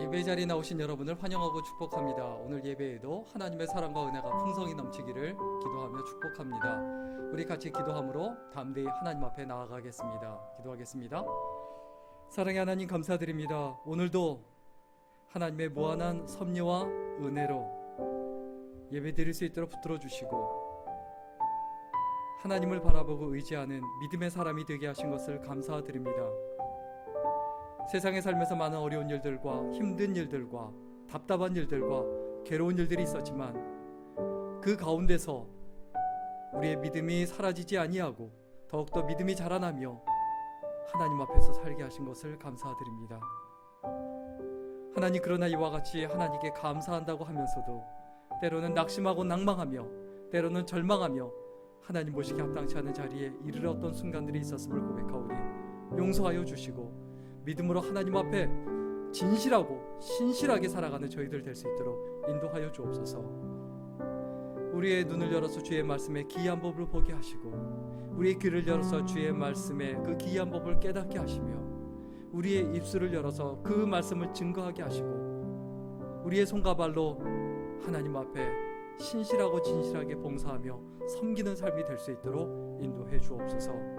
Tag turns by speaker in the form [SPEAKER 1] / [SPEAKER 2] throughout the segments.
[SPEAKER 1] 예배 자리에 나오신 여러분을 환영하고 축복합니다. 오늘 예배에도 하나님의 사랑과 은혜가 풍성히 넘치기를 기도하며 축복합니다. 우리 같이 기도함으로 담대히 하나님 앞에 나아가겠습니다. 기도하겠습니다. 사랑의 하나님 감사드립니다. 오늘도 하나님의 무한한 섭리와 은혜로 예배 드릴 수 있도록 붙들어 주시고 하나님을 바라보고 의지하는 믿음의 사람이 되게 하신 것을 감사드립니다. 세상에 살면서 많은 어려운 일들과 힘든 일들과 답답한 일들과 괴로운 일들이 있었지만 그 가운데서 우리의 믿음이 사라지지 아니하고 더욱더 믿음이 자라나며 하나님 앞에서 살게 하신 것을 감사드립니다. 하나님 그러나 이와 같이 하나님께 감사한다고 하면서도 때로는 낙심하고 낭망하며 때로는 절망하며 하나님 모시기 합당치 않은 자리에 이르렀던 순간들이 있었음을 고백하오니 용서하여 주시고 믿음으로 하나님 앞에 진실하고 신실하게 살아가는 저희들 될 수 있도록 인도하여 주옵소서. 우리의 눈을 열어서 주의 말씀의 기이한 법을 보게 하시고 우리의 귀를 열어서 주의 말씀의 그 기이한 법을 깨닫게 하시며 우리의 입술을 열어서 그 말씀을 증거하게 하시고 우리의 손과 발로 하나님 앞에 신실하고 진실하게 봉사하며 섬기는 삶이 될 수 있도록 인도해 주옵소서.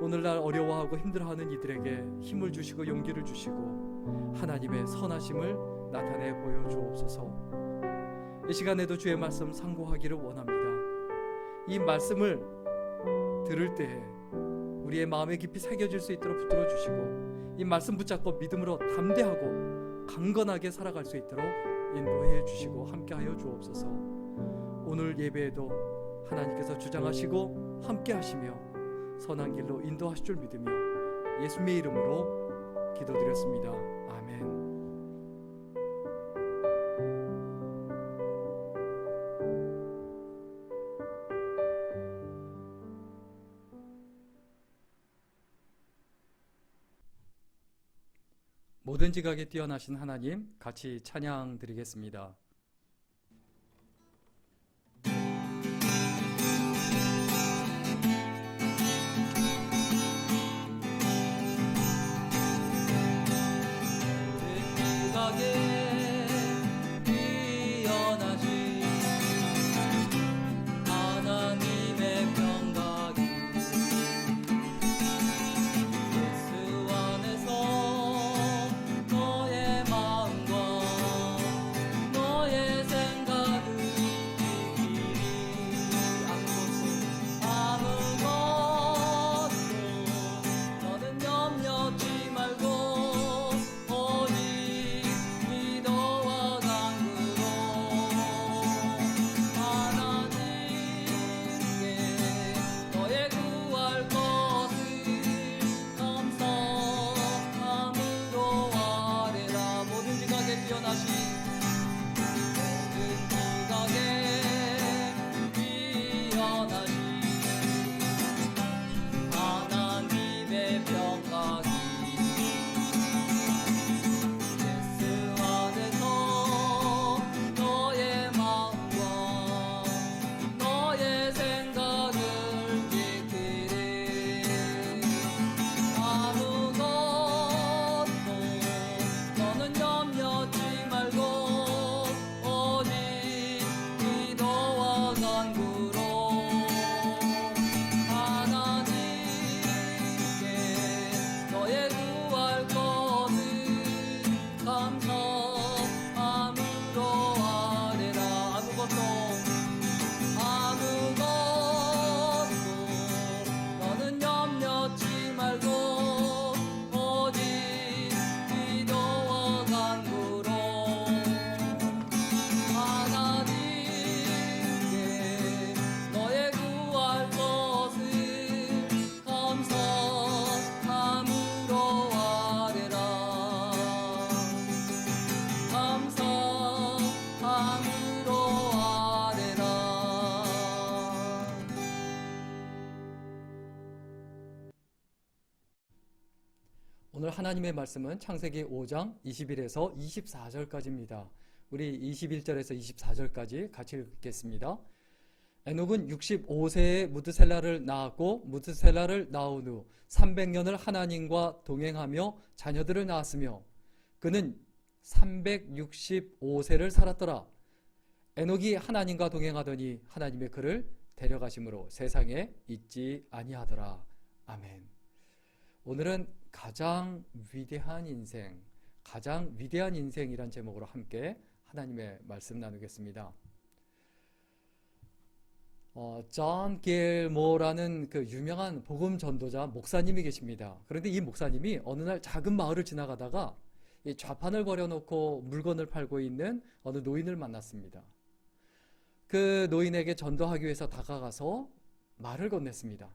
[SPEAKER 1] 오늘날 어려워하고 힘들어하는 이들에게 힘을 주시고 용기를 주시고 하나님의 선하심을 나타내 보여 주옵소서. 이 시간에도 주의 말씀 상고하기를 원합니다. 이 말씀을 들을 때에 우리의 마음에 깊이 새겨질 수 있도록 붙들어 주시고 이 말씀 붙잡고 믿음으로 담대하고 강건하게 살아갈 수 있도록 인도해 주시고 함께하여 주옵소서. 오늘 예배에도 하나님께서 주장하시고 함께하시며 선한 길로 인도하실 줄 믿으며 예수님의 이름으로 기도드렸습니다. 아멘. 모든 지각에 뛰어나신 하나님 같이 찬양 드리겠습니다. 감 하나님의 말씀은 창세기 5장 21에서 24절까지입니다. 우리 21절에서 24절까지 같이 읽겠습니다. 에녹은 65세에 무드셀라를 낳았고 무드셀라를 낳은 후 300년을 하나님과 동행하며 자녀들을 낳았으며 그는 365세를 살았더라. 에녹이 하나님과 동행하더니 하나님의 그를 데려가심으로 세상에 있지 아니하더라. 아멘. 오늘은 가장 위대한 인생, 가장 위대한 인생이란 제목으로 함께 하나님의 말씀 나누겠습니다. 어, 존 길모라는 그 유명한 복음 전도자 목사님이 계십니다. 그런데 이 목사님이 어느 날 작은 마을을 지나가다가 이 좌판을 버려놓고 물건을 팔고 있는 어느 노인을 만났습니다. 그 노인에게 전도하기 위해서 다가가서 말을 건넸습니다.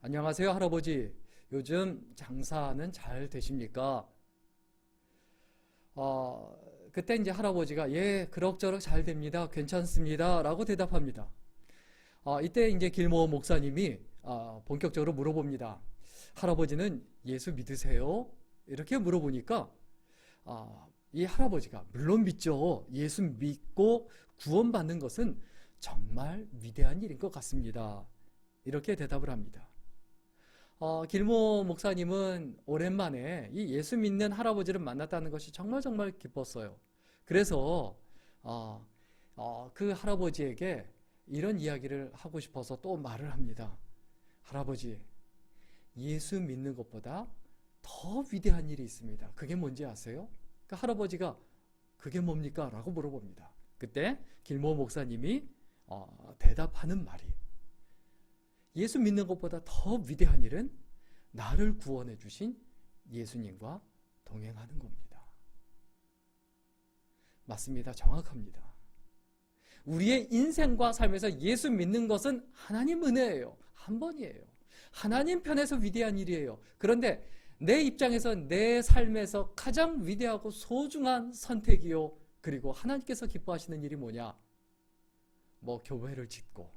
[SPEAKER 1] 안녕하세요, 할아버지. 요즘 장사는 잘 되십니까? 어, 그때 이제 할아버지가 예, 그럭저럭 잘 됩니다. 괜찮습니다. 라고 대답합니다. 어, 이때 이제 길모 목사님이 어, 본격적으로 물어봅니다. 할아버지는 예수 믿으세요? 이렇게 물어보니까 아, 이 할아버지가 물론 믿죠. 예수 믿고 구원받는 것은 정말 위대한 일인 것 같습니다. 이렇게 대답을 합니다. 어, 길모 목사님은 오랜만에 이 예수 믿는 할아버지를 만났다는 것이 정말 정말 기뻤어요. 그래서 어, 어, 그 할아버지에게 이런 이야기를 하고 싶어서 또 말을 합니다. 할아버지, 예수 믿는 것보다 더 위대한 일이 있습니다. 그게 뭔지 아세요? 그 할아버지가 그게 뭡니까? 라고 물어봅니다. 그때 길모 목사님이 어, 대답하는 말이 예수 믿는 것보다 더 위대한 일은 나를 구원해 주신 예수님과 동행하는 겁니다. 맞습니다. 정확합니다. 우리의 인생과 삶에서 예수 믿는 것은 하나님 은혜예요. 한 번이에요. 하나님 편에서 위대한 일이에요. 그런데 내 입장에서 내 삶에서 가장 위대하고 소중한 선택이요. 그리고 하나님께서 기뻐하시는 일이 뭐냐? 뭐 교회를 짓고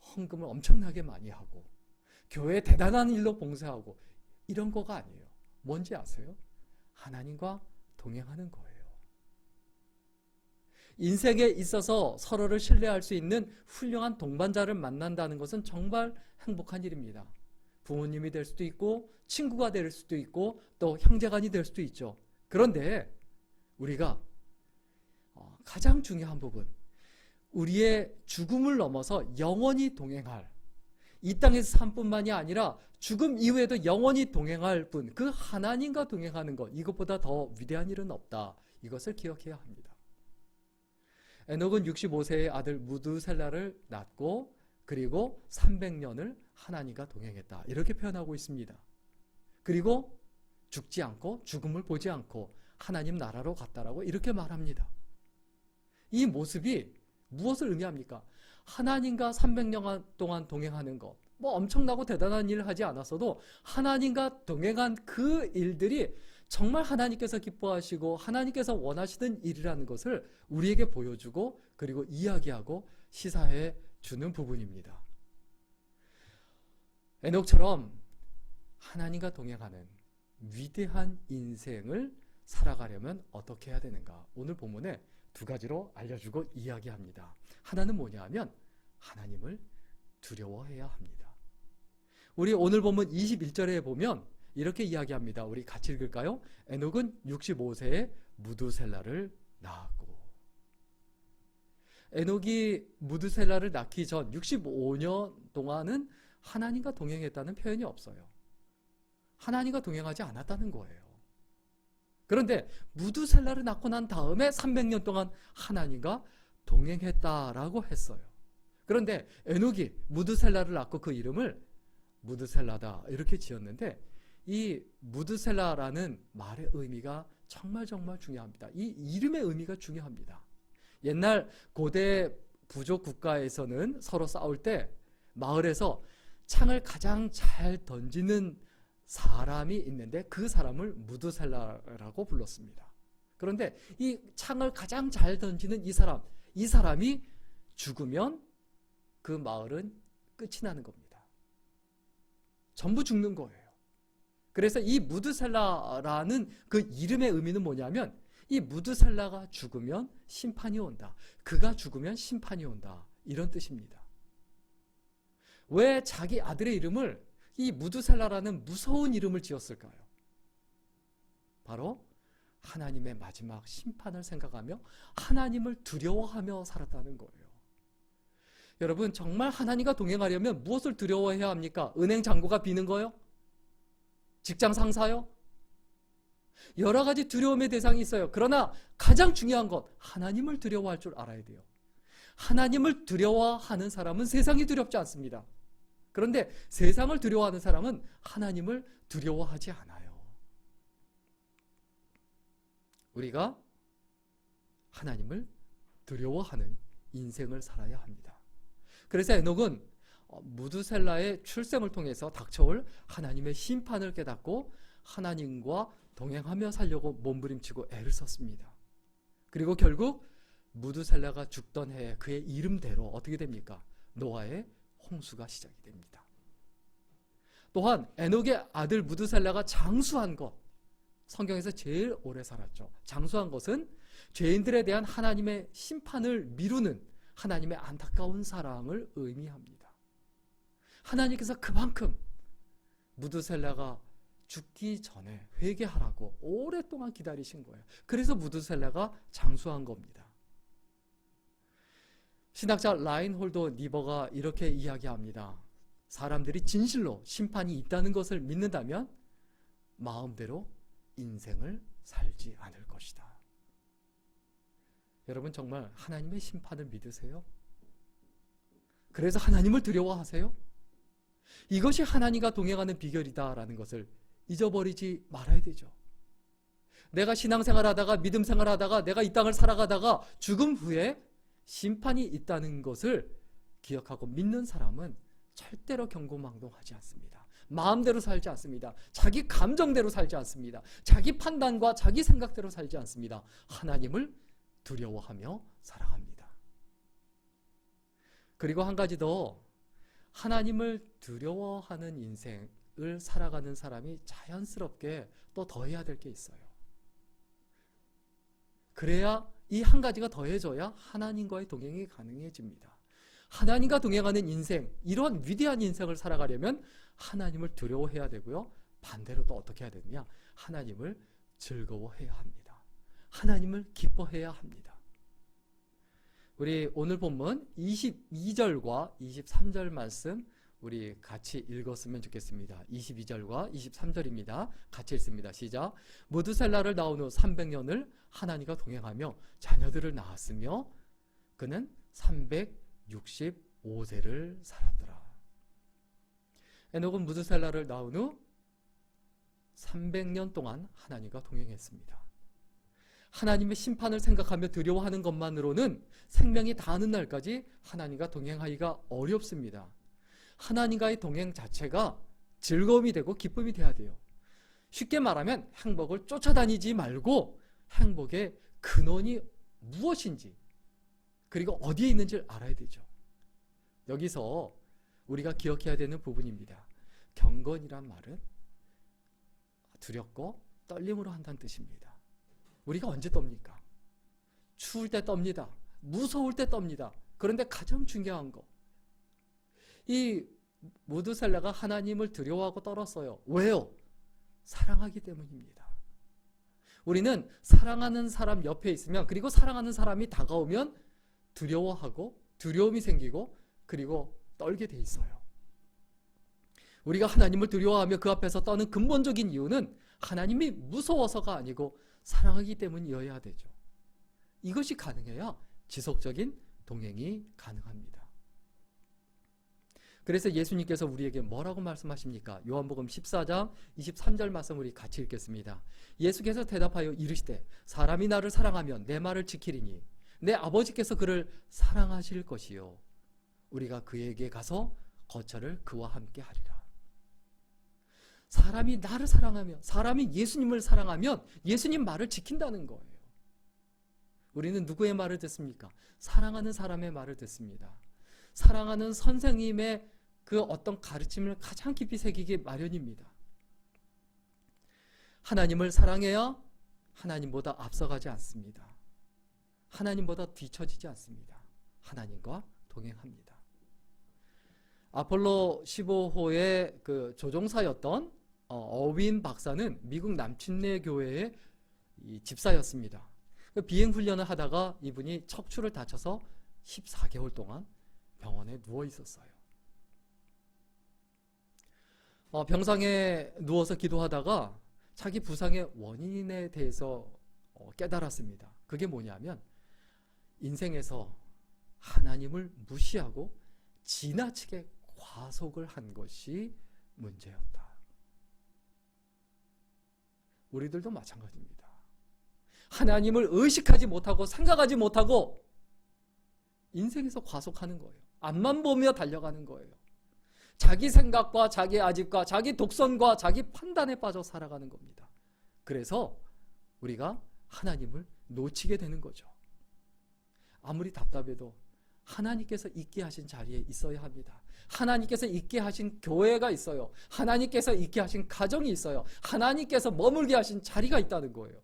[SPEAKER 1] 헌금을 엄청나게 많이 하고 교회 대단한 일로 봉사하고 이런 거가 아니에요. 뭔지 아세요? 하나님과 동행하는 거예요. 인생에 있어서 서로를 신뢰할 수 있는 훌륭한 동반자를 만난다는 것은 정말 행복한 일입니다. 부모님이 될 수도 있고 친구가 될 수도 있고 또 형제간이 될 수도 있죠. 그런데 우리가 어, 가장 중요한 부분 우리의 죽음을 넘어서 영원히 동행할 이 땅에서 삶뿐만이 아니라 죽음 이후에도 영원히 동행할 분, 그 하나님과 동행하는 것, 이것보다 더 위대한 일은 없다. 이것을 기억해야 합니다. 에녹은 65세의 아들 무드셀라를 낳고 그리고 300년을 하나님과 동행했다. 이렇게 표현하고 있습니다. 그리고 죽지 않고 죽음을 보지 않고 하나님 나라로 갔다라고 이렇게 말합니다. 이 모습이 무엇을 의미합니까? 하나님과 300년 동안 동행하는 것. 뭐 엄청나고 대단한 일을 하지 않았어도 하나님과 동행한 그 일들이 정말 하나님께서 기뻐하시고 하나님께서 원하시는 일이라는 것을 우리에게 보여주고 그리고 이야기하고 시사해 주는 부분입니다. 에녹처럼 하나님과 동행하는 위대한 인생을 살아가려면 어떻게 해야 되는가? 오늘 본문에 두 가지로 알려주고 이야기합니다. 하나는 뭐냐 하면 하나님을 두려워해야 합니다. 우리 오늘 본문 21절에 보면 이렇게 이야기합니다. 우리 같이 읽을까요? 에녹은 65세에 무두셀라를 낳았고 에녹이 무두셀라를 낳기 전 65년 동안은 하나님과 동행했다는 표현이 없어요. 하나님과 동행하지 않았다는 거예요. 그런데 무두셀라를 낳고 난 다음에 300년 동안 하나님과 동행했다라고 했어요. 그런데 에녹이 무두셀라를 낳고 그 이름을 무드셀라다 이렇게 지었는데 이 무드셀라라는 말의 의미가 정말 정말 중요합니다. 이 이름의 의미가 중요합니다. 옛날 고대 부족 국가에서는 서로 싸울 때 마을에서 창을 가장 잘 던지는 사람이 있는데 그 사람을 무드셀라라고 불렀습니다. 그런데 이 창을 가장 잘 던지는 이 사람, 이 사람이 죽으면 그 마을은 끝이 나는 겁니다. 전부 죽는 거예요. 그래서 이 무드셀라라는 그 이름의 의미는 뭐냐면 이 무드셀라가 죽으면 심판이 온다. 그가 죽으면 심판이 온다. 이런 뜻입니다. 왜 자기 아들의 이름을 이 무두셀라라는 무서운 이름을 지었을까요? 바로 하나님의 마지막 심판을 생각하며 하나님을 두려워하며 살았다는 거예요. 여러분, 정말 하나님과 동행하려면 무엇을 두려워해야 합니까? 은행 잔고가 비는 거요? 직장 상사요? 여러 가지 두려움의 대상이 있어요. 그러나 가장 중요한 것, 하나님을 두려워할 줄 알아야 돼요. 하나님을 두려워하는 사람은 세상이 두렵지 않습니다. 그런데 세상을 두려워하는 사람은 하나님을 두려워하지 않아요. 우리가 하나님을 두려워하는 인생을 살아야 합니다. 그래서 에녹은 어, 무드셀라의 출생을 통해서 닥쳐올 하나님의 심판을 깨닫고 하나님과 동행하며 살려고 몸부림치고 애를 썼습니다. 그리고 결국 무드셀라가 죽던 해에 그의 이름대로 어떻게 됩니까? 노아의 홍수가 시작이 됩니다. 또한 에녹의 아들 무드셀라가 장수한 것 성경에서 제일 오래 살았죠. 장수한 것은 죄인들에 대한 하나님의 심판을 미루는 하나님의 안타까운 사랑을 의미합니다. 하나님께서 그만큼 무드셀라가 죽기 전에 회개하라고 오랫동안 기다리신 거예요. 그래서 무드셀라가 장수한 겁니다. 신학자 라인홀더 니버가 이렇게 이야기합니다. 사람들이 진실로 심판이 있다는 것을 믿는다면 마음대로 인생을 살지 않을 것이다. 여러분 정말 하나님의 심판을 믿으세요? 그래서 하나님을 두려워하세요? 이것이 하나님과 동행하는 비결이다라는 것을 잊어버리지 말아야 되죠. 내가 신앙생활 하다가 믿음 생활 하다가 내가 이 땅을 살아가다가 죽음 후에 심판이 있다는 것을 기억하고 믿는 사람은 절대로 경고망동하지 않습니다. 마음대로 살지 않습니다. 자기 감정대로 살지 않습니다. 자기 판단과 자기 생각대로 살지 않습니다. 하나님을 두려워하며 살아갑니다. 그리고 한 가지 더 하나님을 두려워하는 인생을 살아가는 사람이 자연스럽게 또 더해야 될 게 있어요. 그래야 이 한 가지가 더해져야 하나님과의 동행이 가능해집니다. 하나님과 동행하는 인생, 이런 위대한 인생을 살아가려면 하나님을 두려워해야 되고요. 반대로 또 어떻게 해야 되느냐? 하나님을 즐거워해야 합니다. 하나님을 기뻐해야 합니다. 우리 오늘 본문 22절과 23절 말씀 우리 같이 읽었으면 좋겠습니다. 22절과 23절입니다. 같이 읽습니다. 시작. 무드셀라를 낳은 후 300년을 하나님과 동행하며 자녀들을 낳았으며 그는 365세를 살았더라. 에녹은 무드셀라를 낳은 후 300년 동안 하나님과 동행했습니다. 하나님의 심판을 생각하며 두려워하는 것만으로는 생명이 다하는 날까지 하나님과 동행하기가 어렵습니다. 하나님과의 동행 자체가 즐거움이 되고 기쁨이 돼야 돼요. 쉽게 말하면 행복을 쫓아다니지 말고 행복의 근원이 무엇인지 그리고 어디에 있는지를 알아야 되죠. 여기서 우리가 기억해야 되는 부분입니다. 경건이란 말은 두렵고 떨림으로 한다는 뜻입니다. 우리가 언제 떱니까? 추울 때 떱니다. 무서울 때 떱니다. 그런데 가장 중요한 거. 이 모두셀라가 하나님을 두려워하고 떨었어요. 왜요? 사랑하기 때문입니다. 우리는 사랑하는 사람 옆에 있으면 그리고 사랑하는 사람이 다가오면 두려워하고 두려움이 생기고 그리고 떨게 돼 있어요. 우리가 하나님을 두려워하며 그 앞에서 떠는 근본적인 이유는 하나님이 무서워서가 아니고 사랑하기 때문이어야 되죠. 이것이 가능해야 지속적인 동행이 가능합니다. 그래서 예수님께서 우리에게 뭐라고 말씀하십니까? 요한복음 14장 23절 말씀 우리 같이 읽겠습니다. 예수께서 대답하여 이르시되 사람이 나를 사랑하면 내 말을 지키리니 내 아버지께서 그를 사랑하실 것이요 우리가 그에게 가서 거처를 그와 함께 하리라. 사람이 나를 사랑하면 사람이 예수님을 사랑하면 예수님 말을 지킨다는 거예요. 우리는 누구의 말을 듣습니까? 사랑하는 사람의 말을 듣습니다. 사랑하는 선생님의 그 어떤 가르침을 가장 깊이 새기기 마련입니다. 하나님을 사랑해야 하나님보다 앞서가지 않습니다. 하나님보다 뒤처지지 않습니다. 하나님과 동행합니다. 아폴로 15호의 그 조종사였던 어, 어윈 박사는 미국 남침내 교회의 이 집사였습니다. 그 비행 훈련을 하다가 이분이 척추를 다쳐서 14개월 동안 병원에 누워 있었어요. 어, 병상에 누워서 기도하다가 자기 부상의 원인에 대해서 어, 깨달았습니다. 그게 뭐냐면 인생에서 하나님을 무시하고 지나치게 과속을 한 것이 문제였다. 우리들도 마찬가지입니다. 하나님을 의식하지 못하고 생각하지 못하고 인생에서 과속하는 거예요. 앞만 보며 달려가는 거예요. 자기 생각과 자기 아집과 자기 독선과 자기 판단에 빠져 살아가는 겁니다. 그래서 우리가 하나님을 놓치게 되는 거죠. 아무리 답답해도 하나님께서 있게 하신 자리에 있어야 합니다. 하나님께서 있게 하신 교회가 있어요. 하나님께서 있게 하신 가정이 있어요. 하나님께서 머물게 하신 자리가 있다는 거예요.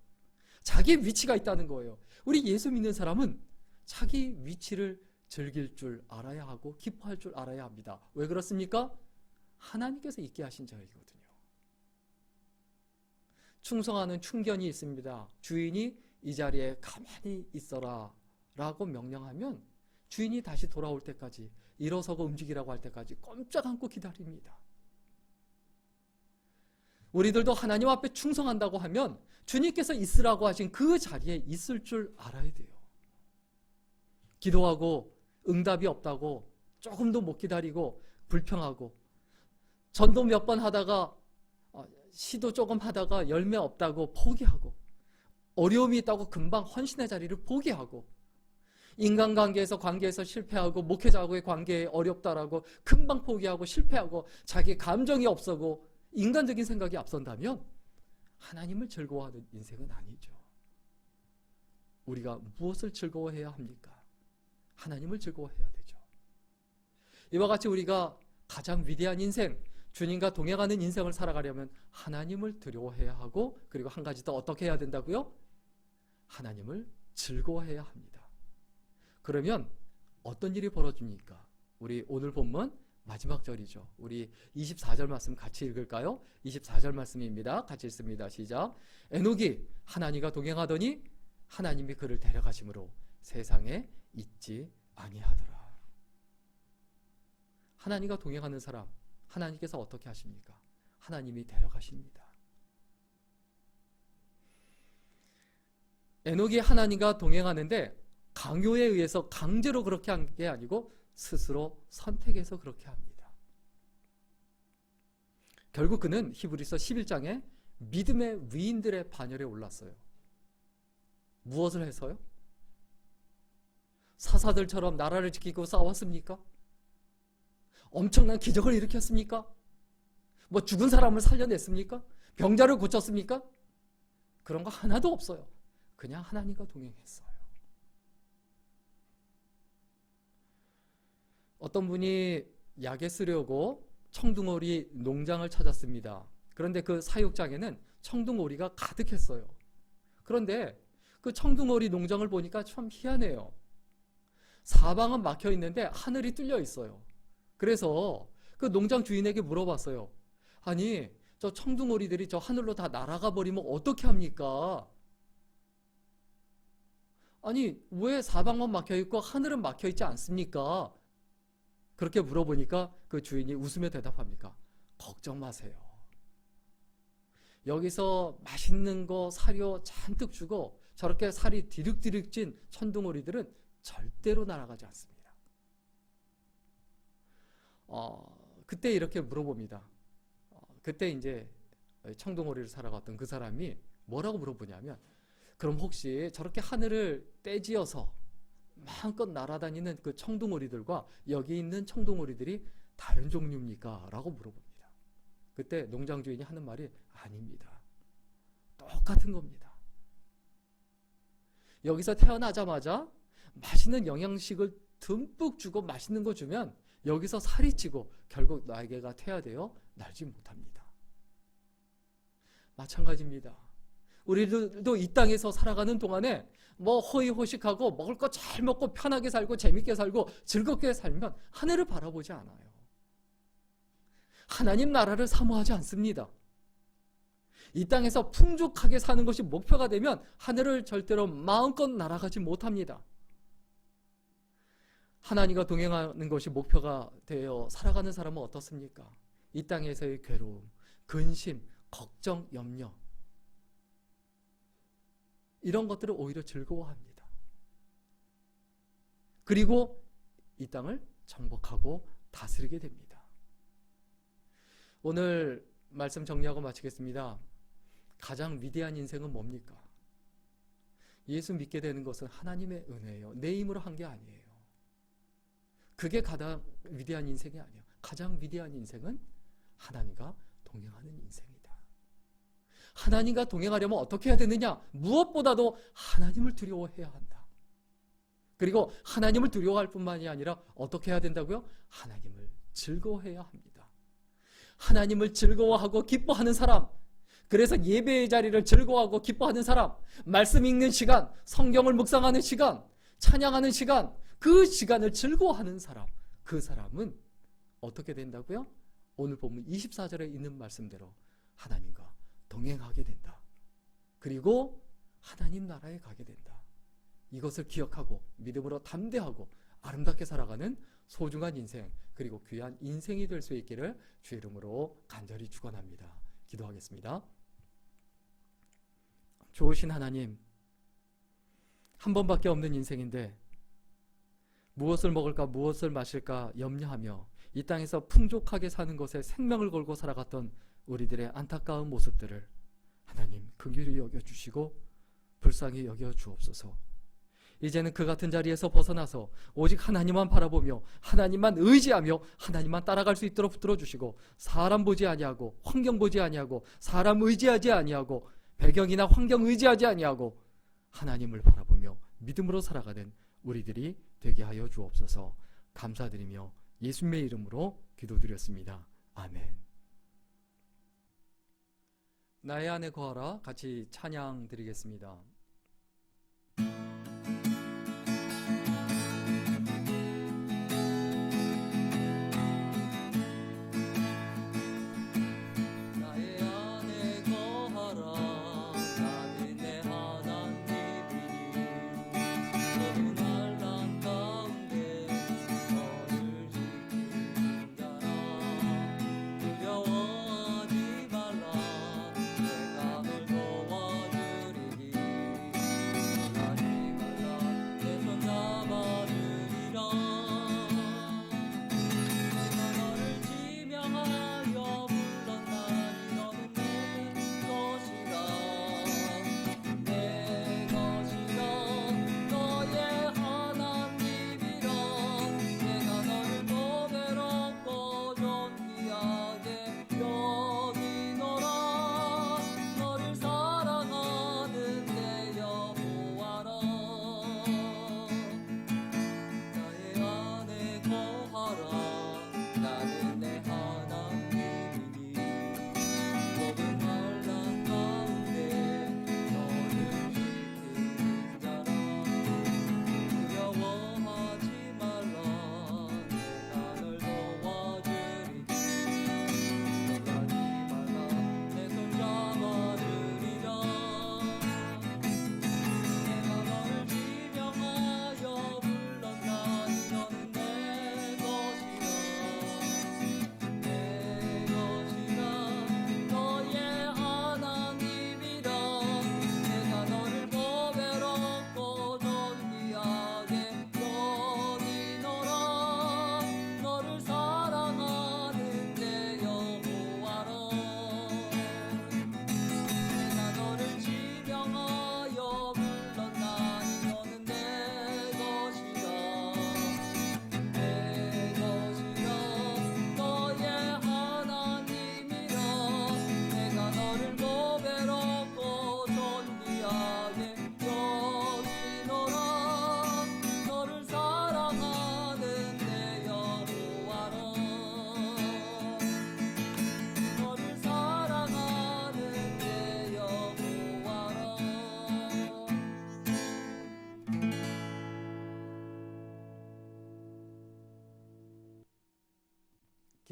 [SPEAKER 1] 자기 위치가 있다는 거예요. 우리 예수 믿는 사람은 자기 위치를 즐길 줄 알아야 하고 기뻐할 줄 알아야 합니다. 왜 그렇습니까? 하나님께서 있게 하신 자리거든요. 충성하는 충견이 있습니다. 주인이 이 자리에 가만히 있어라 라고 명령하면 주인이 다시 돌아올 때까지 일어서고 움직이라고 할 때까지 꼼짝 않고 기다립니다. 우리들도 하나님 앞에 충성한다고 하면 주님께서 있으라고 하신 그 자리에 있을 줄 알아야 돼요. 기도하고 응답이 없다고 조금도 못 기다리고 불평하고 전도 몇 번 하다가 어, 시도 조금 하다가 열매 없다고 포기하고 어려움이 있다고 금방 헌신의 자리를 포기하고 인간관계에서 관계에서 실패하고 목회자하고의 관계에 어렵다라고 금방 포기하고 실패하고 자기 감정이 없어고 인간적인 생각이 앞선다면 하나님을 즐거워하는 인생은 아니죠. 우리가 무엇을 즐거워해야 합니까? 하나님을 즐거워해야 되죠. 이와 같이 우리가 가장 위대한 인생, 주님과 동행하는 인생을 살아가려면 하나님을 두려워해야 하고 그리고 한 가지 더 어떻게 해야 된다고요? 하나님을 즐거워해야 합니다. 그러면 어떤 일이 벌어집니까? 우리 오늘 본문 마지막 절이죠. 우리 24절 말씀 같이 읽을까요? 24절 말씀입니다. 같이 읽습니다. 시작. 에녹이 하나님과 동행하더니 하나님이 그를 데려가심으로 세상에 있지 아니하더라. 하나님과 동행하는 사람 하나님께서 어떻게 하십니까? 하나님이 데려가십니다. 에녹이 하나님과 동행하는데 강요에 의해서 강제로 그렇게 한 게 아니고 스스로 선택해서 그렇게 합니다. 결국 그는 히브리서 11장에 믿음의 위인들의 반열에 올랐어요. 무엇을 해서요? 사사들처럼 나라를 지키고 싸웠습니까? 엄청난 기적을 일으켰습니까? 뭐 죽은 사람을 살려냈습니까? 병자를 고쳤습니까? 그런 거 하나도 없어요. 그냥 하나님과 동행했어요. 어떤 분이 약에 쓰려고 청둥오리 농장을 찾았습니다. 그런데 그 사육장에는 청둥오리가 가득했어요. 그런데 그 청둥오리 농장을 보니까 참 희한해요. 사방은 막혀 있는데 하늘이 뚫려 있어요. 그래서 그 농장 주인에게 물어봤어요. 아니, 저 청둥오리들이 저 하늘로 다 날아가 버리면 어떻게 합니까? 아니, 왜 사방만 막혀 있고 하늘은 막혀 있지 않습니까? 그렇게 물어보니까 그 주인이 웃으며 대답합니까? 걱정 마세요. 여기서 맛있는 거 사료 잔뜩 주고 저렇게 살이 디륵디륵 찐 천둥오리들은 절대로 날아가지 않습니다. 어, 그때 이렇게 물어봅니다. 어, 그때 이제 청둥오리를 살아갔던 그 사람이 뭐라고 물어보냐면 그럼 혹시 저렇게 하늘을 떼지어서 마음껏 날아다니는 그 청둥오리들과 여기 있는 청둥오리들이 다른 종류입니까? 라고 물어봅니다. 그때 농장 주인이 하는 말이 아닙니다. 똑같은 겁니다. 여기서 태어나자마자 맛있는 영양식을 듬뿍 주고 맛있는 거 주면 여기서 살이 찌고 결국 날개가 퇴화되어 날지 못합니다. 마찬가지입니다. 우리들도 이 땅에서 살아가는 동안에 뭐 허위호식하고 먹을 거 잘 먹고 편하게 살고 재밌게 살고 즐겁게 살면 하늘을 바라보지 않아요.
[SPEAKER 2] 하나님 나라를 사모하지 않습니다. 이 땅에서 풍족하게 사는 것이 목표가 되면 하늘을 절대로 마음껏 날아가지 못합니다. 하나님과 동행하는 것이 목표가 되어 살아가는 사람은 어떻습니까? 이 땅에서의 괴로움, 근심, 걱정, 염려 이런 것들을 오히려 즐거워합니다. 그리고 이 땅을 정복하고 다스리게 됩니다. 오늘 말씀 정리하고 마치겠습니다. 가장 위대한 인생은 뭡니까? 예수 믿게 되는 것은 하나님의 은혜예요. 내 힘으로 한 게 아니에요. 그게 가장 위대한 인생이 아니에요. 가장 위대한 인생은 하나님과 동행하는 인생이다. 하나님과 동행하려면 어떻게 해야 되느냐? 무엇보다도 하나님을 두려워해야 한다. 그리고 하나님을 두려워할 뿐만이 아니라 어떻게 해야 된다고요? 하나님을 즐거워해야 합니다. 하나님을 즐거워하고 기뻐하는 사람, 그래서 예배의 자리를 즐거워하고 기뻐하는 사람, 말씀 읽는 시간, 성경을 묵상하는 시간, 찬양하는 시간, 그 시간을 즐거워하는 사람, 그 사람은 어떻게 된다고요? 오늘 보면 24절에 있는 말씀대로 하나님과 동행하게 된다. 그리고 하나님 나라에 가게 된다. 이것을 기억하고 믿음으로 담대하고 아름답게 살아가는 소중한 인생 그리고 귀한 인생이 될 수 있기를 주의 이름으로 간절히 축원합니다. 기도하겠습니다. 좋으신 하나님, 한 번밖에 없는 인생인데 무엇을 먹을까 무엇을 마실까 염려하며 이 땅에서 풍족하게 사는 것에 생명을 걸고 살아갔던 우리들의 안타까운 모습들을 하나님 긍휼히 여겨 주시고 불쌍히 여겨 주옵소서. 이제는 그 같은 자리에서 벗어나서 오직 하나님만 바라보며 하나님만 의지하며 하나님만 따라갈 수 있도록 붙들어 주시고 사람 보지 아니하고 환경 보지 아니하고 사람 의지하지 아니하고 배경이나 환경 의지하지 아니하고 하나님을 바라보며 믿음으로 살아가는 우리들이 되게 하여 주옵소서. 감사드리며 예수님의 이름으로 기도드렸습니다. 아멘. 나의 안에 거하라 같이 찬양 드리겠습니다.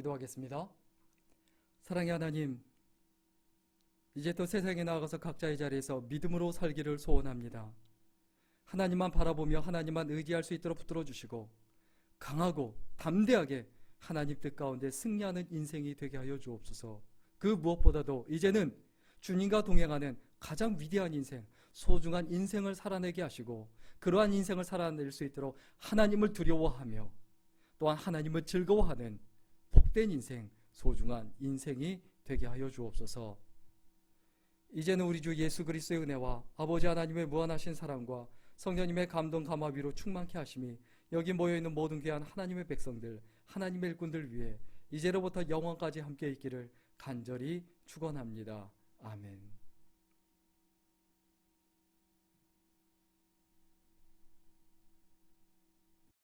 [SPEAKER 2] 기도하겠습니다.
[SPEAKER 1] 사랑의 하나님, 이제 또 세상에 나아가서 각자의 자리에서 믿음으로 살기를 소원합니다. 하나님만 바라보며 하나님만 의지할 수 있도록 붙들어 주시고 강하고 담대하게 하나님 뜻 가운데 승리하는 인생이 되게 하여 주옵소서. 그 무엇보다도 이제는 주님과 동행하는 가장 위대한 인생, 소중한 인생을 살아내게 하시고 그러한 인생을 살아낼 수 있도록 하나님을 두려워하며 또한 하나님을 즐거워하는 복된 인생, 소중한 인생이 되게 하여 주옵소서. 이제는 우리 주 예수 그리스도의 은혜와 아버지 하나님의 무한하신 사랑과 성령님의 감동 감화비로 충만케 하심이 여기 모여 있는 모든 귀한 하나님의 백성들, 하나님의 일꾼들 위해 이제로부터 영원까지 함께 있기를 간절히 축원합니다. 아멘.